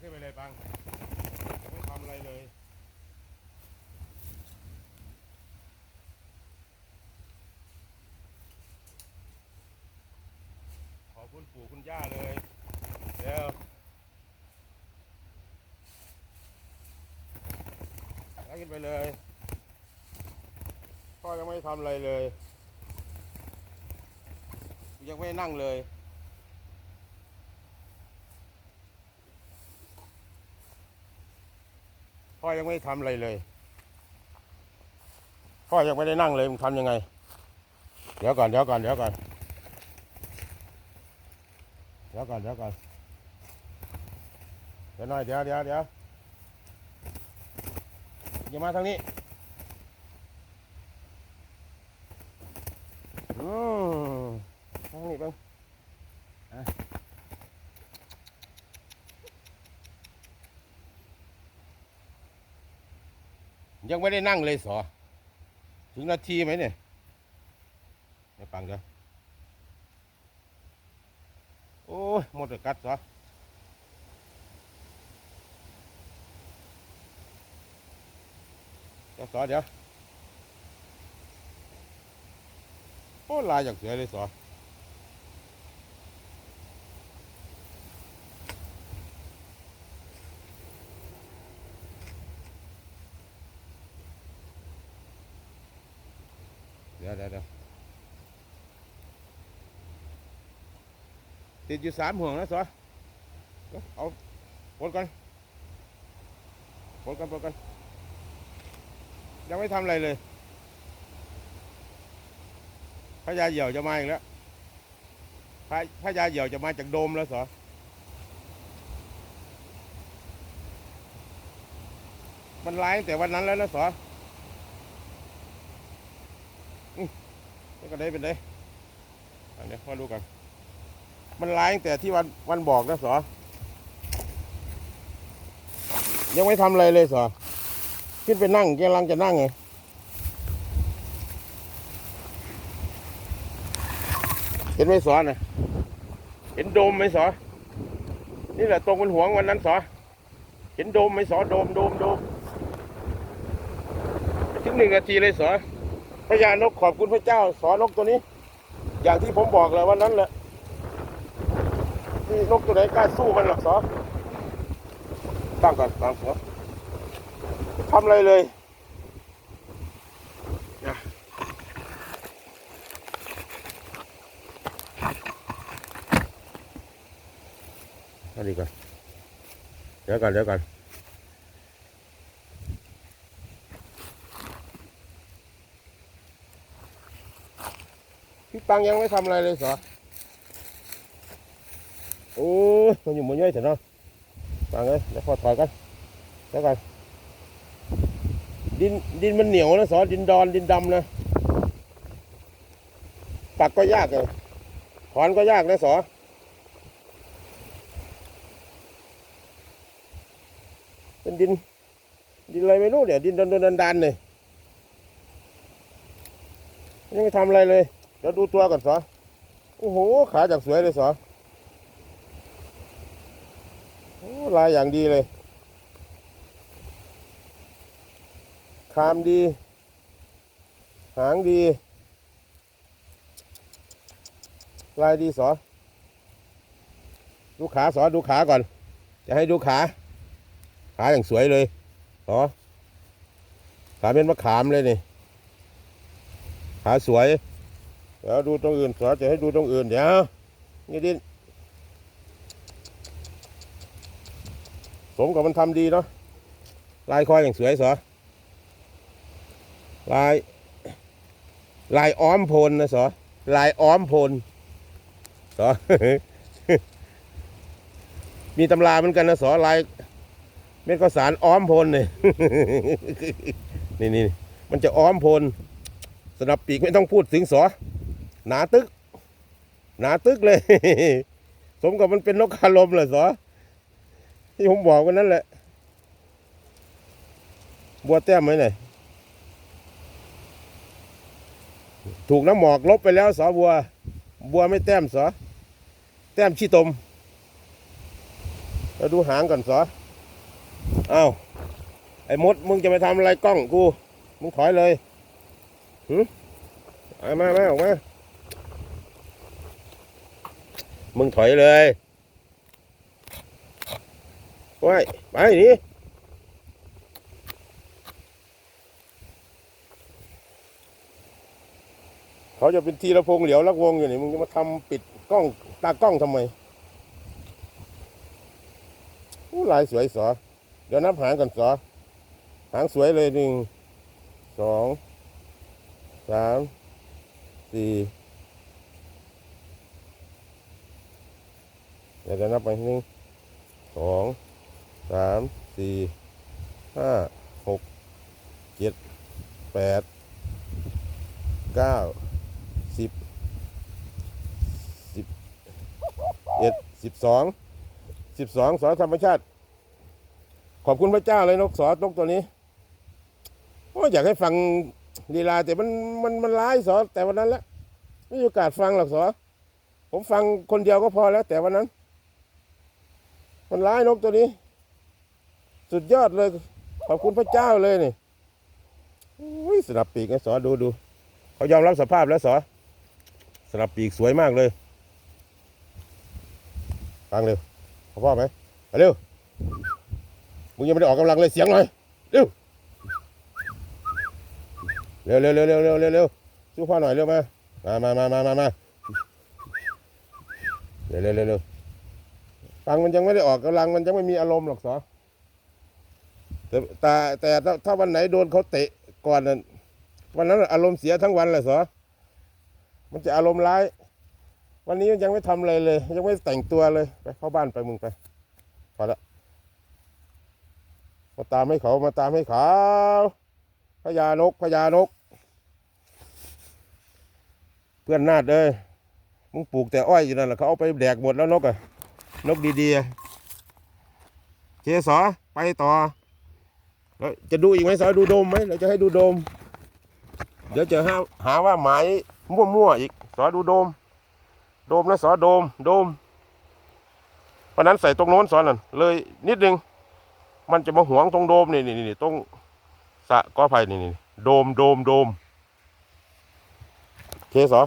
ขึ้นไปเลยปังไม่ทำอะไรเลยขอบคุณปู่คุณย่าเลยเดี๋ยวแล้วขึ้นไปเลยพ่อยังไม่ทำอะไรเลย ยังไม่นั่งเลย พ่อยังไม่ทำอะไรเลย พ่อยังไม่ได้นั่งเลยมึงทำยังไง เดี๋ยวก่อนเดี๋ยวก่อนเดี๋ยวก่อนเดี๋ยวก่อนเดี๋ยวก่อนเดี๋ยวหน่อยเดี๋ยวเดี๋ยวเดี๋ยวอย่ามาทางนี้อืมทางนี้เบ้าง ยังไม่ได้นั่งเลยสอ ถึงนาทีไหมเนี่ยเดี๋ยวปังเดี๋ยวโอ้ยหมดเลยกัดสอเดี๋ยวสอเดี๋ยวโอ้ลายจากเสือเลยสอ ดี๋ยวเดี๋ยวเดี๋ยวติดอยู่สามห่วงนะสอเดี๋ยวเอาปลดกันปลดกันปลดกันยังไม่ทำอะไรเลยพญาเหี่ยวจะมาอีกแล้วพระพญาเหี่ยวจะมาจากโดมแล้วสอมันร้ายตั้งแต่วันนั้นแล้วนะสออื้อนี่ ก็ได้เป็นได้อันนี้มาดูกัน มันร้ายตั้งแต่ที่วันวันบอกนะสอยังไม่ทำอะไรเลยสอขึ้นไปนั่งกำลังจะนั่งไงเห็นไหมสอนะเห็นโดมไหมสอนี่แหละตรงบนหัววันนั้นสอเห็นโดมไหมสอโดมโดมโดมถึงหนึ่งนาทีเลยสอ พญานกขอบคุณพระเจ้า สอนนกตัวนี้ อย่างที่ผมบอกเลยวันนั้นแหละนี่นกตัวไหนกล้าสู้มันหรอกสอตั้งก่อนตั้งสอทำอะไรเลยเอาดีก่อนเดี๋ยวก่อนเดี๋ยวก่อน พี่ปังยังไม่ทำอะไรเลยสอโอ้ยมันอยู่มันย่อยเถอะเนาะปังเอ้ยเดี๋ยวพอถอยกันเดี๋ยวก่อนดินดินมันเหนียวนะสอดินดอนดินดำนะปักก็ยากเลยถอนก็ยากนะสอเป็นดิน ดินอะไรไม่รู้เนี่ยดินดนดันๆเนี่ยยังไม่ทำอะไรเลย เดี๋ยวดูตัวก่อนสอโอ้โห ขาจากสวยเลยสอโอ้ลายอย่างดีเลย คามดี หางดี ลายดีสอดูขาสอดูขาก่อน จะให้ดูขา ขาอย่างสวยเลยอ๋อขาเป็นมะขามเลยนี่ ขาสวย เดี๋ยวดูตรงอื่นสอจะให้ดูตรงอื่นเดี๋ยวนี่ดินสมกับมันทำดีเนาะลายคออย่างสวยสอลาย ลายอ้อมพลนะสอลายอ้อมพลสอมีตำราเหมือนกันนะสอลายเม็ดข้าวสารอ้อมพลเนี่ยนี่นี่มันจะอ้อมพลสนับปีกไม่ต้องพูดถึงสอ หนาตึก หนาตึกเลย สมกับมันเป็นนกคารมเลยสอที่ผมบอกกันนั่นแหละ บัวแต้มไหมเนี่ยถูกน้ำหมอกลบไปแล้วสอบัว บัวไม่แต้มสอแต้มชี้ตมเราดูหางก่อนสออ้าวไอ้มดมึงจะไปทำอะไรกล้องกู มึงถอยเลยหืมเอามามาออกมา มึงถอยเลยว้ายไปนี่เขาจะเป็นทีละพงเหลียวลักวงอยู่นี่มึงจะมาทำปิดกล้องตากล้องทำไมอู้ลายสวยสอเดี๋ยวนับหางก่อนสอหางสวยเลยหนึ่งสองสามสี่ ดี๋ยวนับไปหนึ่งสองสามสี่ห้าหกเจ็ดแปดเก้าสิบสิบเอ็ดสิบสองสิบสองสอธรรมชาติ ขอบคุณพระเจ้าเลยนกสอนกตัวนี้โอ้อยากให้ฟังลีลาแต่มันมันมันร้ายสอแต่วันนั้นแหละไม่มีโอกาสฟังหรอกสอผมฟังคนเดียวก็พอแล้วแต่วันนั้น มันร้ายนกตัวนี้ สุดยอดเลย ขอบคุณพระเจ้าเลยนี่อุ้ยสนับปีกนะสอดูดูเขายอมรับสภาพแล้วสอสนับปีกสวยมากเลยฟังเร็วพอพ่อไหมมาเร็วมึงยังไม่ได้ออกกำลังเลยเสียงหน่อยเร็วเร็วเร็วเร็วเร็วเร็วเร็วเร็วสู้พ่อหน่อยเร็วมามามามามามามาเร็วเร็วเร็ว รังมันยังไม่ได้ออกกำลังมันยังไม่มีอารมณ์หรอกสอแต่แต่แต่ถ้าถ้าวันไหนโดนเขาเตะก่อนนั้นวันนั้นอารมณ์เสียทั้งวันเลยสอมันจะอารมณ์ร้าย วันนี้ยังไม่ทำอะไรเลย ยังไม่แต่งตัวเลยไปเข้าบ้านไปมึงไปพอละมาตามให้เขามาตามให้เขาพญานกพญานก เพื่อนนาดเลยมึงปลูกแต่อ้อยอยู่นั่นแหละเขาเอาไปแดกหมดแล้วนกอะ นกดีๆเคสอไปต่อแล้วจะดูอีกไหมสอดูโดมไหมเราจะให้ดูโดม เดี๋ยวจะหาหาว่าหมายมั่วๆอีกสอดูโดม โดมนะสอโดมโดมเพราะนั้นใส่ตรงโน้นสอนนั่นเลยนิดนึง มันจะมาหวงตรงโดมนี่นี่นี่ตรงสะกอไผ่นี่นี่โดมโดมโดมเคสอ